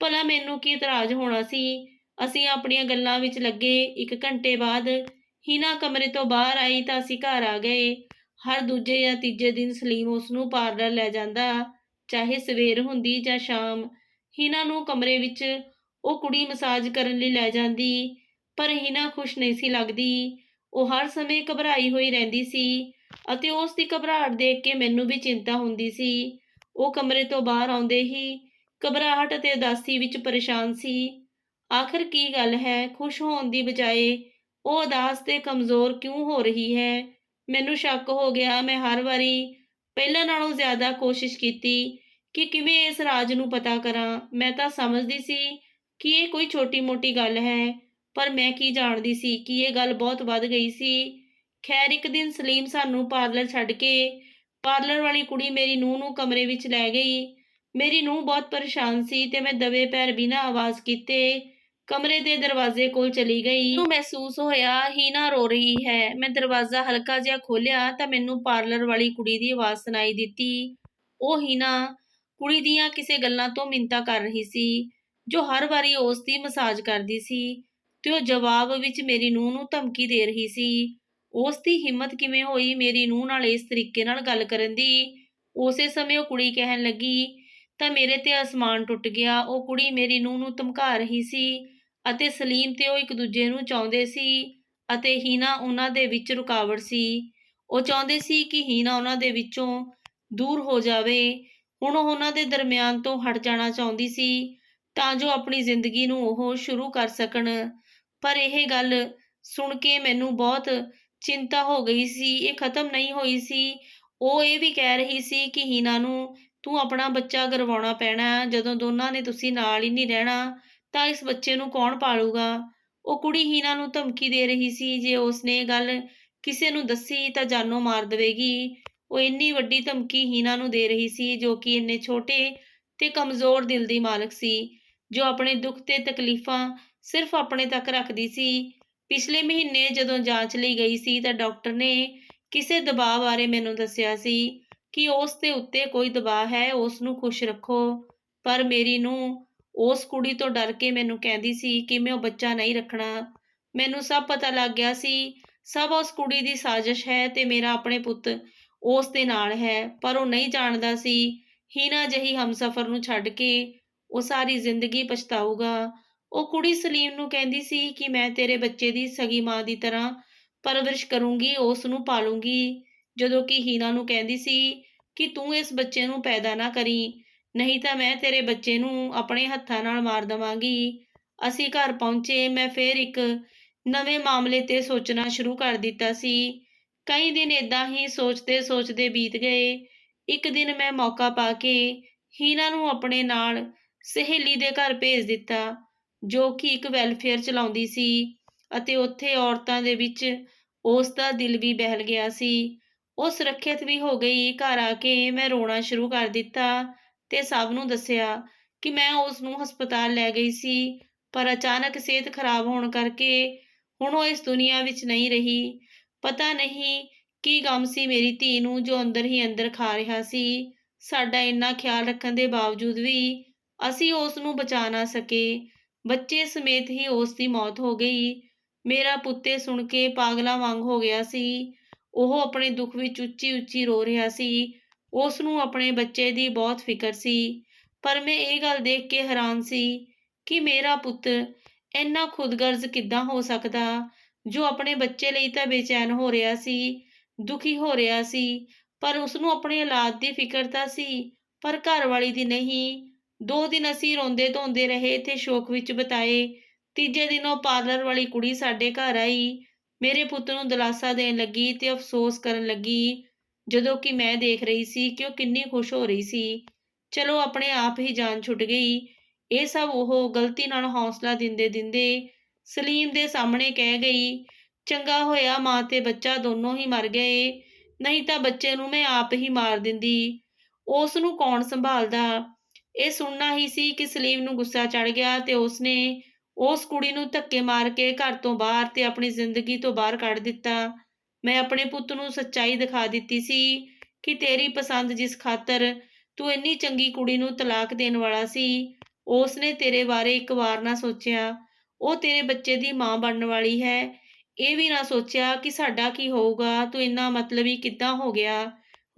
ਭਲਾ ਮੈਨੂੰ ਕੀ ਇਤਰਾਜ਼ ਹੋਣਾ ਸੀ? ਅਸੀਂ ਆਪਣੀਆਂ ਗੱਲਾਂ ਵਿੱਚ ਲੱਗੇ। ਇੱਕ ਘੰਟੇ ਬਾਅਦ ਹੀਨਾ ਕਮਰੇ ਤੋਂ ਬਾਹਰ ਆਈ ਤਾਂ ਅਸੀਂ ਘਰ ਆ ਗਏ। ਹਰ ਦੂਜੇ ਜਾਂ ਤੀਜੇ ਦਿਨ ਸਲੀਮ ਉਸ ਨੂੰ ਪਾਰਲਰ ਲੈ ਜਾਂਦਾ, ਚਾਹੇ ਸਵੇਰ ਹੁੰਦੀ ਜਾਂ ਸ਼ਾਮ। ਹੀਨਾ ਨੂੰ ਕਮਰੇ ਵਿੱਚ ਉਹ ਕੁੜੀ ਮਸਾਜ ਕਰਨ ਲਈ ਲੈ ਜਾਂਦੀ, ਪਰ ਹੀਨਾ ਖੁਸ਼ ਨਹੀਂ ਸੀ ਲੱਗਦੀ। ਉਹ ਹਰ ਸਮੇਂ ਘਬਰਾਈ ਹੋਈ ਰਹਿੰਦੀ ਸੀ ਅਤੇ ਉਸ ਦੀ ਘਬਰਾਹਟ ਦੇਖ ਕੇ ਮੈਨੂੰ ਵੀ ਚਿੰਤਾ ਹੁੰਦੀ ਸੀ। ਉਹ ਕਮਰੇ ਤੋਂ ਬਾਹਰ ਆਉਂਦੇ ਹੀ ਘਬਰਾਹਟ ਅਤੇ ਉਦਾਸੀ ਵਿੱਚ ਪਰੇਸ਼ਾਨ ਸੀ। ਆਖਰ ਕੀ ਗੱਲ ਹੈ? ਖੁਸ਼ ਹੋਣ ਦੀ ਬਜਾਏ ਉਹ ਉਦਾਸ ਤੇ ਕਮਜ਼ੋਰ ਕਿਉਂ ਹੋ ਰਹੀ ਹੈ? ਮੈਨੂੰ ਸ਼ੱਕ ਹੋ ਗਿਆ। ਮੈਂ ਹਰ ਵਾਰੀ ਪਹਿਲਾਂ ਨਾਲੋਂ ਜ਼ਿਆਦਾ ਕੋਸ਼ਿਸ਼ ਕੀਤੀ ਕਿ ਕਿਵੇਂ ਇਸ ਰਾਜ ਨੂੰ ਪਤਾ ਕਰਾਂ। ਮੈਂ ਤਾਂ ਸਮਝਦੀ ਸੀ ਕਿ ਇਹ ਕੋਈ ਛੋਟੀ-ਮੋਟੀ ਗੱਲ ਹੈ? ਪਰ ਮੈਂ ਕੀ ਜਾਣਦੀ ਸੀ ਕਿ ਇਹ ਗੱਲ ਬਹੁਤ ਵੱਧ ਗਈ ਸੀ। ਖੈਰ, ਇੱਕ ਦਿਨ ਸਲੀਮ ਸਾਨੂੰ ਪਾਰਲਰ ਛੱਡ ਕੇ ਪਾਰਲਰ ਵਾਲੀ ਕੁੜੀ ਮੇਰੀ ਨੂੰਹ ਨੂੰ ਕਮਰੇ ਵਿੱਚ ਲੈ ਗਈ। ਮੇਰੀ ਨੂੰਹ ਬਹੁਤ ਪਰੇਸ਼ਾਨ ਸੀ ਤੇ ਮੈਂ ਦਵੇ ਪੈਰ ਬਿਨਾਂ ਆਵਾਜ਼ ਕੀਤੇ ਕਮਰੇ ਦੇ ਦਰਵਾਜ਼ੇ ਕੋਲ ਚਲੀ ਗਈ। ਨੂੰ ਮਹਿਸੂਸ ਹੋਇਆ ਹੀਨਾ ਰੋ ਰਹੀ ਹੈ। ਮੈਂ ਦਰਵਾਜ਼ਾ ਹਲਕਾ ਜਿਹਾ ਖੋਲ੍ਹਿਆ ਤਾਂ ਮੈਨੂੰ ਪਾਰਲਰ ਵਾਲੀ ਕੁੜੀ ਦੀ ਆਵਾਜ਼ ਸੁਣਾਈ ਦਿੱਤੀ। ਉਹ ਹੀਨਾ ਕੁੜੀ ਦੀਆਂ ਕਿਸੇ ਗੱਲਾਂ ਤੋਂ ਮਿੰਤਾ ਕਰ ਰਹੀ ਸੀ। ਜੋ ਹਰ ਵਾਰੀ ਉਸ ਦੀ ਮਸਾਜ ਕਰਦੀ ਸੀ ਤੇ ਉਹ ਜਵਾਬ ਵਿੱਚ ਮੇਰੀ ਨੂੰਹ ਨੂੰ ਧਮਕੀ ਦੇ ਰਹੀ ਸੀ। ਉਸ ਦੀ ਹਿੰਮਤ ਕਿਵੇਂ ਹੋਈ ਮੇਰੀ ਨੂੰਹ ਨਾਲ ਇਸ ਤਰੀਕੇ ਨਾਲ ਗੱਲ ਕਰਨ ਦੀ? ਉਸੇ ਸਮੇਂ ਉਹ ਕੁੜੀ ਕਹਿਣ ਲੱਗੀ, ਤਾਂ ਮੇਰੇ ਤੇ ਅਸਮਾਨ ਟੁੱਟ ਗਿਆ। ਉਹ ਕੁੜੀ ਮੇਰੀ ਨੂੰਹ ਨੂੰ ਧਮਕਾ ਰਹੀ ਸੀ ਅਤੇ ਸਲੀਮ ਤੇ ਉਹ ਇੱਕ ਦੂਜੇ ਨੂੰ ਚਾਹੁੰਦੇ ਸੀ ਅਤੇ ਹੀਨਾ ਉਹਨਾਂ ਦੇ ਵਿੱਚ ਰੁਕਾਵਟ ਸੀ। ਉਹ ਚਾਹੁੰਦੇ ਸੀ ਕਿ ਹੀਨਾ ਉਹਨਾਂ ਦੇ ਵਿੱਚੋਂ ਦੂਰ ਹੋ ਜਾਵੇ। ਹੁਣ ਉਹ ਉਹਨਾਂ ਦੇ ਦਰਮਿਆਨ ਤੋਂ ਹਟ ਜਾਣਾ ਚਾਹੁੰਦੀ ਸੀ। ਤਾਂ ਜੋ ਆਪਣੀ ਜ਼ਿੰਦਗੀ ਨੂੰ ਉਹ ਸ਼ੁਰੂ ਕਰ ਸਕਣ। ਪਰ ਇਹ ਗੱਲ ਸੁਣ ਕੇ ਮੈਨੂੰ ਬਹੁਤ ਚਿੰਤਾ ਹੋ ਗਈ ਸੀ। ਇਹ ਖਤਮ ਨਹੀਂ ਹੋਈ ਸੀ। ਉਹ ਇਹ ਵੀ ਕਹਿ ਰਹੀ ਸੀ ਕਿ, ਹੀਨਾ ਨੂੰ ਤੂੰ ਆਪਣਾ ਬੱਚਾ ਗਰਵਾਉਣਾ ਪੈਣਾ। ਜਦੋਂ ਦੋਨਾਂ ਨੇ ਤੁਸੀਂ ਨਾਲ ਹੀ ਨਹੀਂ ਰਹਿਣਾ, ਤਾਂ ਇਸ ਬੱਚੇ ਨੂੰ ਕੌਣ ਪਾਲੂਗਾ? ਉਹ ਕੁੜੀ ਹੀਨਾ ਨੂੰ ਧਮਕੀ ਦੇ ਰਹੀ ਸੀ। ਜੇ ਉਸਨੇ ਗੱਲ ਕਿਸੇ ਨੂੰ ਦੱਸੀ, ਤਾਂ ਜਾਨੋਂ ਮਾਰ ਦੇਵੇਗੀ। ਉਹ ਇੰਨੀ ਵੱਡੀ ਧਮਕੀ ਹੀਨਾ ਨੂੰ ਦੇ ਰਹੀ ਸੀ, ਜੋ ਕਿ ਇੰਨੇ ਛੋਟੇ ਤੇ ਕਮਜ਼ੋਰ ਦਿਲ ਦੀ ਮਾਲਕ ਸੀ। ਜੋ ਆਪਣੇ ਦੁੱਖ ਤੇ ਤਕਲੀਫਾਂ ਸਿਰਫ ਆਪਣੇ ਤੱਕ ਰੱਖਦੀ ਸੀ। ਪਿਛਲੇ ਮਹੀਨੇ ਜਦੋਂ ਜਾਂਚ ਲਈ ਗਈ ਸੀ ਤਾਂ ਡਾਕਟਰ ਨੇ ਕਿਸੇ ਦਬਾਅ ਬਾਰੇ ਮੈਨੂੰ ਦੱਸਿਆ ਸੀ ਕਿ ਉਸ ਦੇ ਉੱਤੇ ਕੋਈ ਦਬਾਅ ਹੈ, ਉਸ ਨੂੰ ਖੁਸ਼ ਰੱਖੋ। ਪਰ ਮੇਰੀ ਨੂੰ ਉਸ ਕੁੜੀ ਤੋਂ ਡਰ ਕੇ ਮੈਨੂੰ ਕਹਿੰਦੀ ਸੀ ਕਿ ਮੈਂ ਉਹ ਬੱਚਾ ਨਹੀਂ ਰੱਖਣਾ। ਮੈਨੂੰ ਸਭ ਪਤਾ ਲੱਗ ਗਿਆ ਸੀ, ਸਭ ਉਸ ਕੁੜੀ ਦੀ ਸਾਜ਼ਿਸ਼ ਹੈ ਤੇ ਮੇਰਾ ਆਪਣੇ ਪੁੱਤ ਉਸ ਦੇ ਨਾਲ ਹੈ, ਪਰ ਉਹ ਨਹੀਂ ਜਾਣਦਾ ਸੀ। ਹੀਨਾ ਜਹੀ ਹਮਸਫਰ ਨੂੰ ਛੱਡ ਕੇ ਉਹ ਸਾਰੀ ਜ਼ਿੰਦਗੀ ਪਛਤਾਊਗਾ। ਉਹ ਕੁੜੀ ਸਲੀਮ ਨੂੰ ਕਹਿੰਦੀ ਸੀ ਕਿ ਮੈਂ ਤੇਰੇ ਬੱਚੇ ਦੀ ਸਗੀ ਮਾਂ ਦੀ ਤਰ੍ਹਾਂ ਪਰਵਰਿਸ਼ ਕਰੂੰਗੀ, ਉਸ ਨੂੰ ਪਾਲੂੰਗੀ। ਜਦੋਂ ਕਿ ਹੀਨਾ ਨੂੰ ਕਹਿੰਦੀ ਸੀ ਕਿ ਤੂੰ ਇਸ ਬੱਚੇ ਨੂੰ ਪੈਦਾ ਨਾ ਕਰੀ, ਨਹੀਂ ਤਾਂ ਮੈਂ ਤੇਰੇ ਬੱਚੇ ਨੂੰ ਆਪਣੇ ਹੱਥਾਂ ਨਾਲ ਮਾਰ ਦਵਾਂਗੀ। ਅਸੀਂ ਘਰ ਪਹੁੰਚੇ, ਮੈਂ ਫੇਰ ਇੱਕ ਨਵੇਂ ਮਾਮਲੇ ਤੇ ਸੋਚਣਾ ਸ਼ੁਰੂ ਕਰ ਦਿੱਤਾ ਸੀ। ਕਈ ਦਿਨ ਇਦਾਂ ਹੀ ਸੋਚਦੇ ਸੋਚਦੇ ਬੀਤ ਗਏ। ਇੱਕ ਦਿਨ ਮੈਂ ਮੌਕਾ ਪਾ ਕੇ ਹੀਨਾ ਨੂੰ ਆਪਣੇ ਨਾਲ ਸਹੇਲੀ ਦੇ ਘਰ ਭੇਜ ਦਿੱਤਾ, ਜੋ ਕਿ ਇੱਕ ਵੈਲਫੇਅਰ ਚਲਾਉਂਦੀ ਸੀ ਅਤੇ ਉੱਥੇ ਔਰਤਾਂ ਦੇ ਵਿੱਚ ਉਸ ਦਾ ਦਿਲ ਵੀ ਬਹਿਲ ਗਿਆ ਸੀ। ਉਹ ਸੁਰੱਖਿਅਤ ਵੀ ਹੋ ਗਈ। ਘਰ ਆ ਕੇ ਮੈਂ ਰੋਣਾ ਸ਼ੁਰੂ ਕਰ ਦਿੱਤਾ ਤੇ ਸਭ ਨੂੰ ਦੱਸਿਆ ਕਿ ਮੈਂ ਉਸ ਨੂੰ ਹਸਪਤਾਲ ਲੈ ਗਈ ਸੀ, ਪਰ ਅਚਾਨਕ ਸਿਹਤ ਖਰਾਬ ਹੋਣ ਕਰਕੇ ਹੁਣ ਉਹ ਇਸ ਦੁਨੀਆ ਵਿੱਚ ਨਹੀਂ ਰਹੀ। ਪਤਾ ਨਹੀਂ ਕੀ ਗਮ ਸੀ ਮੇਰੀ ਧੀ ਨੂੰ ਜੋ ਅੰਦਰ ਹੀ ਅੰਦਰ ਖਾ ਰਿਹਾ ਸੀ। ਸਾਡਾ ਇੰਨਾ ਖਿਆਲ ਰੱਖਣ ਦੇ ਬਾਵਜੂਦ ਵੀ ਅਸੀਂ ਉਸ ਨੂੰ ਬਚਾ ਨਾ ਸਕੇ। ਬੱਚੇ ਸਮੇਤ ਹੀ ਉਸ ਦੀ ਮੌਤ ਹੋ ਗਈ। ਮੇਰਾ ਪੁੱਤੇ ਸੁਣ ਕੇ ਪਾਗਲਾਂ ਵਾਂਗ ਹੋ ਗਿਆ ਸੀ। ਉਹ ਆਪਣੇ ਦੁੱਖ ਵਿੱਚ ਉੱਚੀ-ਉੱਚੀ ਰੋ ਰਿਹਾ ਸੀ। ਉਸ ਨੂੰ ਆਪਣੇ ਬੱਚੇ ਦੀ ਬਹੁਤ ਫਿਕਰ ਸੀ। ਪਰ ਮੈਂ ਇਹ ਗੱਲ ਦੇਖ ਕੇ ਹੈਰਾਨ ਸੀ ਕਿ ਮੇਰਾ ਪੁੱਤ ਇੰਨਾ ਖੁਦਗਰਜ਼ ਕਿੱਦਾਂ ਹੋ ਸਕਦਾ, ਜੋ ਆਪਣੇ ਬੱਚੇ ਲਈ ਤਾਂ ਬੇਚੈਨ ਹੋ ਰਿਹਾ ਸੀ, ਦੁਖੀ ਹੋ ਰਿਹਾ ਸੀ। ਪਰ ਉਸ ਨੂੰ ਆਪਣੇ ਔਲਾਦ ਦੀ ਫਿਕਰ ਤਾਂ ਸੀ, ਪਰ ਘਰ ਵਾਲੀ ਦੀ ਨਹੀਂ। ਦੋ ਦਿਨ ਅਸੀਂ ਰੋਂਦੇ ਧੋਂਦੇ ਰਹੇ ਤੇ ਸ਼ੋਕ ਵਿੱਚ ਬਿਤਾਏ। ਤੀਜੇ ਦਿਨ ਉਹ ਪਾਰਲਰ ਵਾਲੀ ਕੁੜੀ ਸਾਡੇ ਘਰ ਆਈ। ਮੇਰੇ ਪੁੱਤ ਨੂੰ ਦਿਲਾਸਾ ਦੇਣ ਲੱਗੀ ਤੇ ਅਫਸੋਸ ਕਰਨ ਲੱਗੀ, ਜਦੋਂ ਕਿ ਮੈਂ ਦੇਖ ਰਹੀ ਸੀ ਕਿ ਉਹ ਕਿੰਨੀ ਖੁਸ਼ ਹੋ ਰਹੀ ਸੀ। ਚਲੋ, ਆਪਣੇ ਆਪ ਹੀ ਜਾਨ ਛੁੱਟ ਗਈ। ਇਹ ਸਭ ਉਹ ਗਲਤੀ ਨਾਲ ਹੌਸਲਾ ਦਿੰਦੇ ਦਿੰਦੇ ਸਲੀਮ ਦੇ ਸਾਹਮਣੇ ਕਹਿ ਗਈ, ਚੰਗਾ ਹੋਇਆ ਮਾਂ ਤੇ ਬੱਚਾ ਦੋਨੋਂ ਹੀ ਮਰ ਗਏ, ਨਹੀਂ ਤਾਂ ਬੱਚੇ ਨੂੰ ਮੈਂ ਆਪ ਹੀ ਮਾਰ ਦਿੰਦੀ। ਉਸ ਨੂੰ ਕੌਣ ਸੰਭਾਲਦਾ? ਇਹ ਸੁਣਨਾ ਹੀ ਸੀ ਕਿ ਸਲੀਮ ਨੂੰ ਗੁੱਸਾ ਚੜ ਗਿਆ ਤੇ ਉਸਨੇ ਉਸ ਕੁੜੀ ਨੂੰ ਧੱਕੇ ਮਾਰ ਕੇ ਘਰ ਤੋਂ ਬਾਹਰ ਤੇ ਆਪਣੀ ਜ਼ਿੰਦਗੀ ਤੋਂ ਬਾਹਰ ਕੱਢ ਦਿੱਤਾ। ਮੈਂ ਆਪਣੇ ਪੁੱਤ ਨੂੰ ਸੱਚਾਈ ਦਿਖਾ ਦਿੱਤੀ ਸੀ ਕਿ ਤੇਰੀ ਪਸੰਦ ਜਿਸ ਖਾਤਰ ਤੂੰ ਇੰਨੀ ਚੰਗੀ ਕੁੜੀ ਨੂੰ ਤਲਾਕ ਦੇਣ ਵਾਲਾ ਸੀ ਉਸ ਨੇ ਤੇਰੇ ਬਾਰੇ ਇੱਕ ਵਾਰ ਨਾ ਸੋਚਿਆ। ਉਹ ਤੇਰੇ ਬੱਚੇ ਦੀ ਮਾਂ ਬਣਨ ਵਾਲੀ ਹੈ। ਇਹ ਵੀ ਨਾ ਸੋਚਿਆ ਕਿ ਸਾਡਾ ਕੀ ਹੋਊਗਾ, ਤੂੰ ਇੰਨਾ ਮਤਲਬੀ ਕਿੱਦਾਂ ਹੋ ਗਿਆ?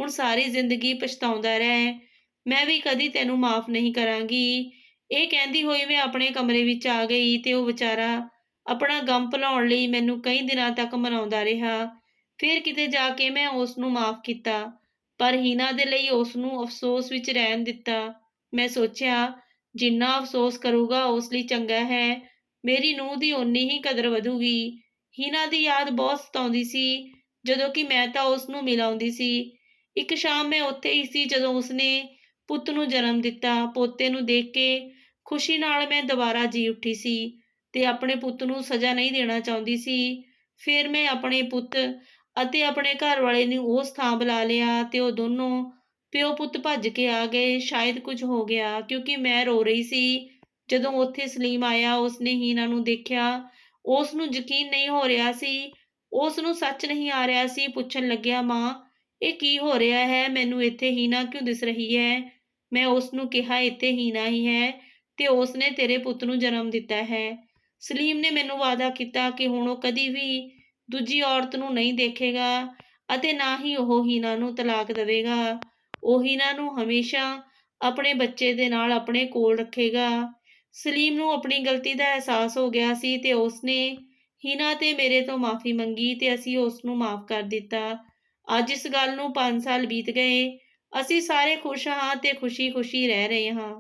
ਹੁਣ ਸਾਰੀ ਜ਼ਿੰਦਗੀ ਪਛਤਾਉਂਦਾ ਰਹਿ। ਮੈਂ ਵੀ ਕਦੀ ਤੈਨੂੰ ਮਾਫ ਨਹੀਂ ਕਰਾਂਗੀ। ਇਹ ਕਹਿੰਦੀ ਹੋਈ ਮੈਂ ਆਪਣੇ ਕਮਰੇ ਵਿੱਚ ਆ ਗਈ ਤੇ ਉਹ ਵਿਚਾਰਾ ਆਪਣਾ ਗਮ ਭੁਲਾਉਣ ਲਈ ਮੈਨੂੰ ਕਈ ਦਿਨਾਂ ਤੱਕ ਮਨਾਉਂਦਾ ਰਿਹਾ। ਫਿਰ ਕਿਤੇ ਜਾ ਕੇ ਮੈਂ ਉਸ ਨੂੰ ਮਾਫ ਕੀਤਾ, ਪਰ ਹੀਨਾ ਦੇ ਲਈ ਉਸ ਨੂੰ ਅਫਸੋਸ ਵਿੱਚ ਰਹਿਣ ਦਿੱਤਾ। ਮੈਂ ਸੋਚਿਆ, ਜਿੰਨਾ ਅਫਸੋਸ ਕਰੂਗਾ ਉਸ ਲਈ ਚੰਗਾ ਹੈ। ਮੇਰੀ ਨੂੰਹ ਦੀ ਓਨੀ ਹੀ ਕਦਰ ਵਧੂਗੀ। ਹੀਨਾ ਦੀ ਯਾਦ ਬਹੁਤ ਸਤਾਉਂਦੀ ਸੀ। ਜਦੋਂ ਕਿ ਮੈਂ ਤਾਂ ਉਸ ਨੂੰ ਮਿਲ ਸੀ। ਇੱਕ ਸ਼ਾਮ ਮੈਂ ਉੱਥੇ ਹੀ ਸੀ ਜਦੋਂ ਉਸਨੇ ਪੁੱਤ ਨੂੰ ਜਨਮ ਦਿੱਤਾ। ਪੋਤੇ ਨੂੰ ਦੇਖ ਕੇ ਖੁਸ਼ੀ ਨਾਲ ਮੈਂ ਦੁਬਾਰਾ ਜੀ ਉੱਠੀ ਸੀ ਤੇ ਆਪਣੇ ਪੁੱਤ ਨੂੰ ਸਜ਼ਾ ਨਹੀਂ ਦੇਣਾ ਚਾਹੁੰਦੀ ਸੀ। ਫਿਰ ਮੈਂ ਆਪਣੇ ਪੁੱਤ ਅਤੇ ਆਪਣੇ ਘਰ ਵਾਲੇ ਨੂੰ ਉਸ ਥਾਂ ਬੁਲਾ ਲਿਆ ਤੇ ਉਹ ਦੋਨੋਂ ਪਿਓ ਪੁੱਤ ਭੱਜ ਕੇ ਆ ਗਏ। ਸ਼ਾਇਦ ਕੁਝ ਹੋ ਗਿਆ ਕਿਉਂਕਿ ਮੈਂ ਰੋ ਰਹੀ ਸੀ। ਜਦੋਂ ਉੱਥੇ ਸਲੀਮ ਆਇਆ, ਉਸਨੇ ਹੀਨਾ ਨੂੰ ਦੇਖਿਆ। ਉਸ ਨੂੰ ਯਕੀਨ ਨਹੀਂ ਹੋ ਰਿਹਾ ਸੀ। ਉਸ ਨੂੰ ਸੱਚ ਨਹੀਂ ਆ ਰਿਹਾ ਸੀ। ਪੁੱਛਣ ਲੱਗਿਆ, ਮਾਂ, ਇਹ ਕੀ ਹੋ ਰਿਹਾ ਹੈ? ਮੈਨੂੰ ਇੱਥੇ ਹੀਨਾ ਕਿਉਂ ਦਿਸ ਰਹੀ ਹੈ? ਮੈਂ ਉਸ ਨੂੰ ਕਿਹਾ, ਇੱਥੇ ਹੀਨਾ ਹੀ ਹੈ ਤੇ ਉਸ ਨੇ ਤੇਰੇ ਪੁੱਤ ਨੂੰ ਜਨਮ ਦਿੱਤਾ ਹੈ। ਸਲੀਮ ਨੇ ਮੈਨੂੰ ਵਾਅਦਾ ਕੀਤਾ ਕਿ ਹੁਣ ਉਹ ਕਦੀ ਵੀ ਦੂਜੀ ਔਰਤ ਨੂੰ ਨਹੀਂ ਦੇਖੇਗਾ ਅਤੇ ਨਾ ਹੀ ਉਹ ਹੀਨਾ ਨੂੰ ਤਲਾਕ ਦੇਵੇਗਾ। ਉਹ ਹੀਨਾ ਨੂੰ ਹਮੇਸ਼ਾ ਆਪਣੇ ਬੱਚੇ ਦੇ ਨਾਲ ਆਪਣੇ ਕੋਲ ਰੱਖੇਗਾ। ਸਲੀਮ ਨੂੰ ਆਪਣੀ ਗਲਤੀ ਦਾ ਅਹਿਸਾਸ ਹੋ ਗਿਆ ਸੀ ਤੇ ਉਸਨੇ ਹੀਨਾ ਤੇ ਮੇਰੇ ਤੋਂ ਮਾਫੀ ਮੰਗੀ ਤੇ ਅਸੀਂ ਉਸ ਨੂੰ ਮਾਫ ਕਰ ਦਿੱਤਾ। ਅੱਜ ਇਸ ਗੱਲ ਨੂੰ 5 ਸਾਲ ਬੀਤ ਗਏ ਅਸੀਂ ਸਾਰੇ ਖੁਸ਼ ਹਾਂ ਤੇ ਖੁਸ਼ੀ-ਖੁਸ਼ੀ ਰਹਿ ਰਹੇ ਹਾਂ।